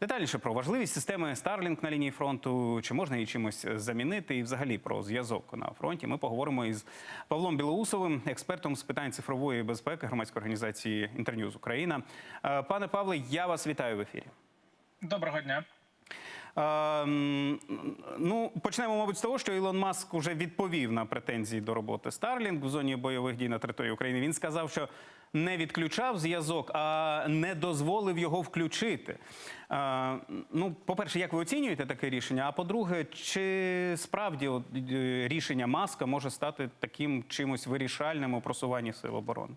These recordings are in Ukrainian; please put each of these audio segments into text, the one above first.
Детальніше про важливість системи Starlink на лінії фронту, чи можна її чимось замінити, і взагалі про зв'язок на фронті. Ми поговоримо із Павлом Білоусовим, експертом з питань цифрової безпеки громадської організації Інтерньюз Україна. Е, Пане Павле, я вас вітаю в ефірі. Доброго дня. Е, м, ну, почнемо, мабуть, з того, що Ілон Маск вже відповів на претензії до роботи Starlink в зоні бойових дій на території України. Він сказав, що не відключав зв'язок, а не дозволив його включити. Ну, по-перше, як ви оцінюєте таке рішення? А по-друге, чи справді е, рішення Маска може стати таким чимось вирішальним у просуванні сил оборони?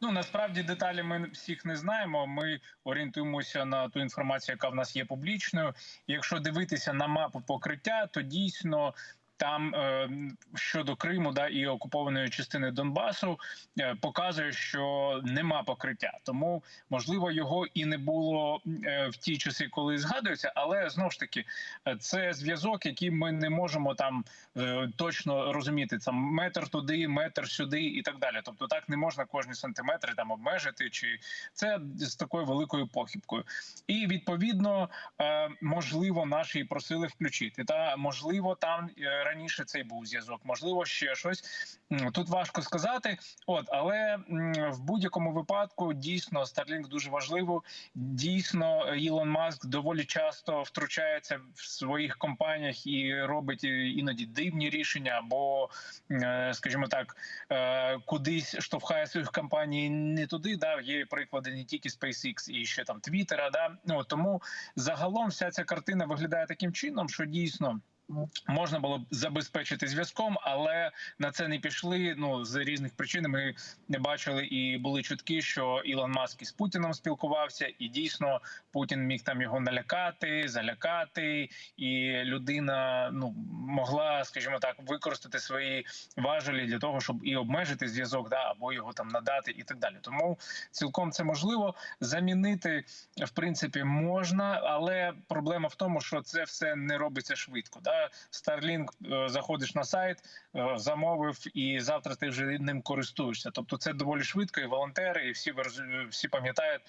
Ну насправді деталі ми всіх не знаємо. Ми орієнтуємося на ту інформацію, яка в нас є публічною. Якщо дивитися на мапу покриття, то дійсно. Там е, щодо Криму да і окупованої частини Донбасу е, показує, що нема покриття, тому можливо його і не було е, в ті часи, коли згадується. Але знов ж таки, це зв'язок, який ми не можемо там точно розуміти. Там метр туди, метр сюди і так далі. Тобто, так не можна кожні сантиметри там обмежити, чи це з такою великою похибкою. І відповідно можливо наші просили включити. Та можливо, там раніше цей був зв'язок, можливо, ще щось. Тут важко сказати. От, але в будь-якому випадку дійсно Starlink дуже важливо. Дійсно, Ілон Маск доволі часто втручається в своїх компаніях і робить е, іноді дивні рішення, або, е, скажімо так, е, кудись штовхає своїх компаній не туди. Да, є приклади не тільки SpaceX і ще там Твіттера. Да, ну тому загалом вся ця картина виглядає таким чином, що дійсно. Можна було б забезпечити зв'язком, але на це не пішли. Ну з різних причин ми не бачили і були чутки, що Ілон Маск із Путіном спілкувався, і дійсно Путін міг там його налякати, залякати, і людина ну могла, скажімо так, використати свої важелі для того, щоб і обмежити зв'язок, да або його там надати, і так далі. Тому цілком це можливо замінити в принципі можна, але проблема в тому, що це все не робиться швидко. Да? Starlink, е, заходиш на сайт, е, замовив, і завтра ти вже ним користуєшся. Тобто, це доволі швидко, і волонтери, і всі ви всі пам'ятають,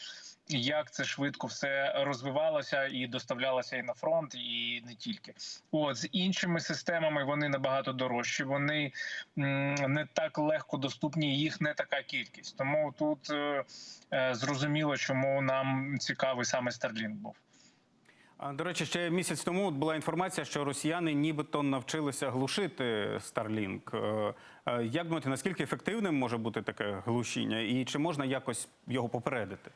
як це швидко все розвивалося і доставлялося і на фронт, і не тільки. От з іншими системами вони набагато дорожчі. Вони не так легко доступні, їх не така кількість. Тому тут е, е, зрозуміло, чому нам цікавий саме Starlink був. До речі, ще місяць тому була інформація, що росіяни нібито навчилися глушити Starlink. Е, е, Як думаєте, наскільки ефективним може бути таке глушіння, і чи можна якось його попередити?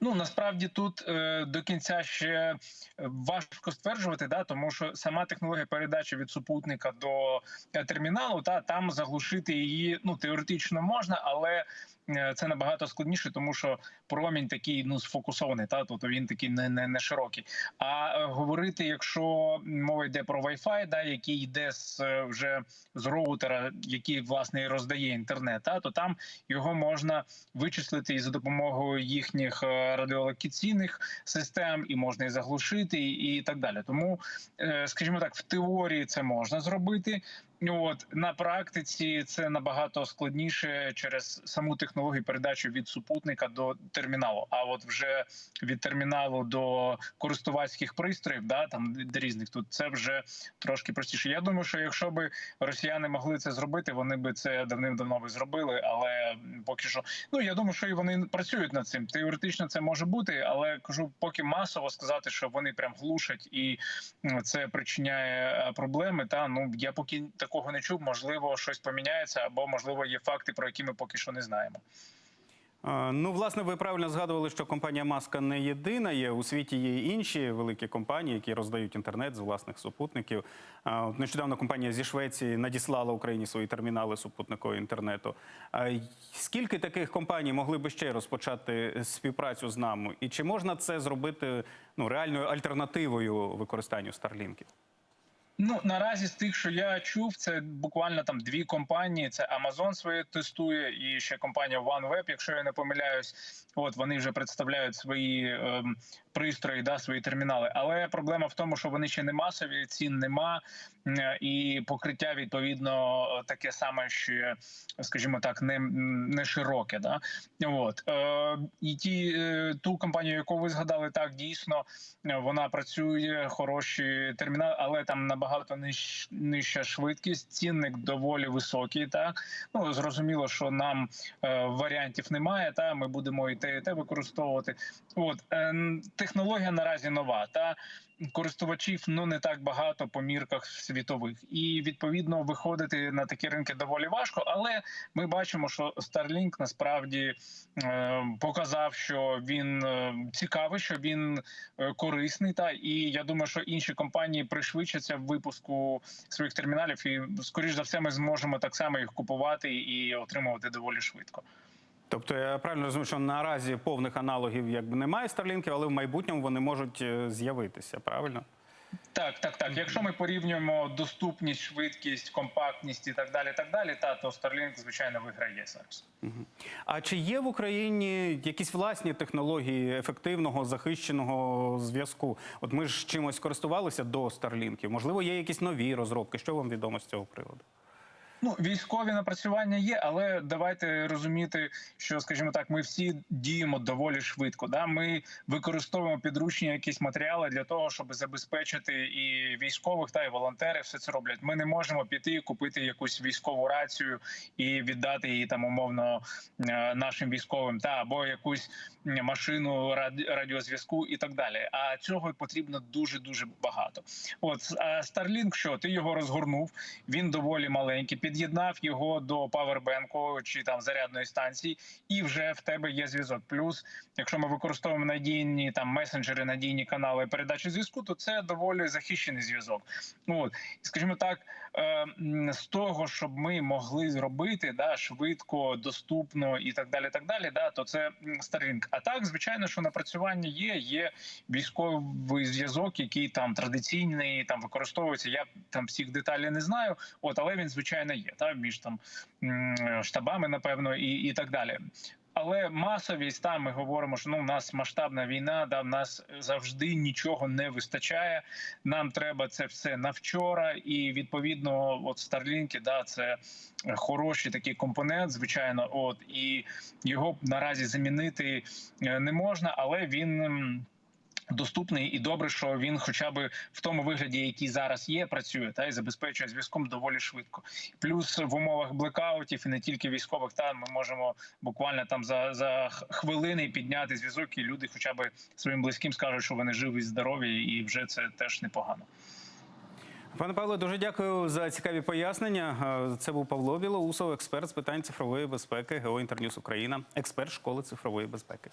Ну насправді тут е, до кінця ще важко стверджувати, да, тому що сама технологія передачі від супутника до е, терміналу, та там заглушити її ну теоретично можна, але це набагато складніше, тому що промінь такий ну сфокусований, та тобто він такий не, не, не широкий. А е, говорити, якщо мова йде про Wi-Fi, да, який йде з е, вже з роутера, який власне роздає інтернет, та то там його можна вичислити і за допомогою їхніх е, радіолокаційних систем, і можна і заглушити, і, так далі. Тому, е, скажімо так, в теорії це можна зробити. От на практиці це набагато складніше через саму технологію передачі від супутника до терміналу. А от вже від терміналу до користувацьких пристроїв, да там різних тут це вже трошки простіше. Я думаю, що якщо би росіяни могли це зробити, вони би це давним-давно би зробили. Але поки що, ну я думаю, що і вони працюють над цим. Теоретично це може бути, але кажу, поки масово сказати, що вони прям глушать і це причиняє е, проблеми. Та ну я поки такого не чув. Можливо, щось поміняється, або можливо є факти, про які ми поки що не знаємо. Ну, власне, ви правильно згадували, що компанія Маска не єдина. Є у світі є інші великі компанії, які роздають інтернет з власних супутників. Нещодавно компанія зі Швеції надіслала Україні свої термінали супутникового інтернету. А Скільки таких компаній могли би ще розпочати співпрацю з нами? І чи можна це зробити ну, реальною альтернативою використанню старлінків? Ну наразі з тих, що я чув, це буквально там дві компанії. Це Amazon своє тестує, і ще компанія OneWeb, якщо я не помиляюсь. От вони вже представляють свої ем, пристрої, да, свої термінали. Але проблема в тому, що вони ще не масові, цін нема, і покриття відповідно таке саме ще, скажімо так, не, не широке. Да? От е, і ті е, ту компанію, яку ви згадали, так дійсно е, вона працює, хороші термінали, але там набагато ниж, нижча швидкість, цінник доволі високий. Так ну зрозуміло, що нам е, варіантів немає. Та ми будемо і те, і те використовувати. От е, технологія наразі нова. Та користувачів ну не так багато по мірках світових, і відповідно виходити на такі ринки доволі важко. Але ми бачимо, що Starlink насправді е, показав, що він е, цікавий, що він е, корисний. Та і я думаю, що інші компанії пришвидшаться в випуску своїх терміналів, і скоріш за все, ми зможемо так само їх купувати і отримувати доволі швидко. Тобто я правильно розумію, що наразі повних аналогів якби немає старлінків, але в майбутньому вони можуть е, з'явитися, правильно? Так, так, так. Якщо ми порівнюємо доступність, швидкість, компактність і так далі, так далі, та то Starlink, звичайно виграє зараз. А чи є в Україні якісь власні технології ефективного захищеного зв'язку? От ми ж чимось користувалися до старлінків. Можливо, є якісь нові розробки. Що вам відомо з цього приводу? Ну, військові напрацювання є, але давайте розуміти, що, скажімо так, ми всі діємо доволі швидко. Да? Ми використовуємо підручні якісь матеріали для того, щоб забезпечити і військових, та і волонтери все це роблять. Ми не можемо піти і купити якусь військову рацію і віддати її там умовно е, нашим військовим, та або якусь машину раді- радіозв'язку і так далі. А цього потрібно дуже дуже багато. От а Starlink, що ти його розгорнув, він доволі маленький. Під'єднав його до павербенку чи там зарядної станції, і вже в тебе є зв'язок. Плюс, якщо ми використовуємо надійні там месенджери, надійні канали передачі зв'язку, то це доволі захищений зв'язок. От скажімо так, е, з того, щоб ми могли зробити да швидко, доступно і так далі. Так далі, да, то це Starlink. А так, звичайно, що напрацювання є. Є військовий зв'язок, який там традиційний, там використовується. Я там всіх деталей не знаю. От, але він звичайно. Та між там штабами, напевно, і, і так далі. Але масовість там ми говоримо, що ну у нас масштабна війна, да в нас завжди нічого не вистачає. Нам треба це все на вчора, і відповідно, от Старлінки, да, це хороший такий компонент, звичайно. От і його наразі замінити е, не можна, але він. Доступний і добре, що він, хоча б в тому вигляді, який зараз є, працює та і забезпечує зв'язком доволі швидко. Плюс в умовах блекаутів і не тільки військових, та ми можемо буквально там за, за хвилини підняти зв'язок, і люди, хоча б своїм близьким скажуть, що вони живі, здорові, і вже це теж непогано. Пане Павло, дуже дякую за цікаві пояснення. Це був Павло Білоусов, експерт з питань цифрової безпеки, ГО «Інтерньюз Україна, експерт школи цифрової безпеки.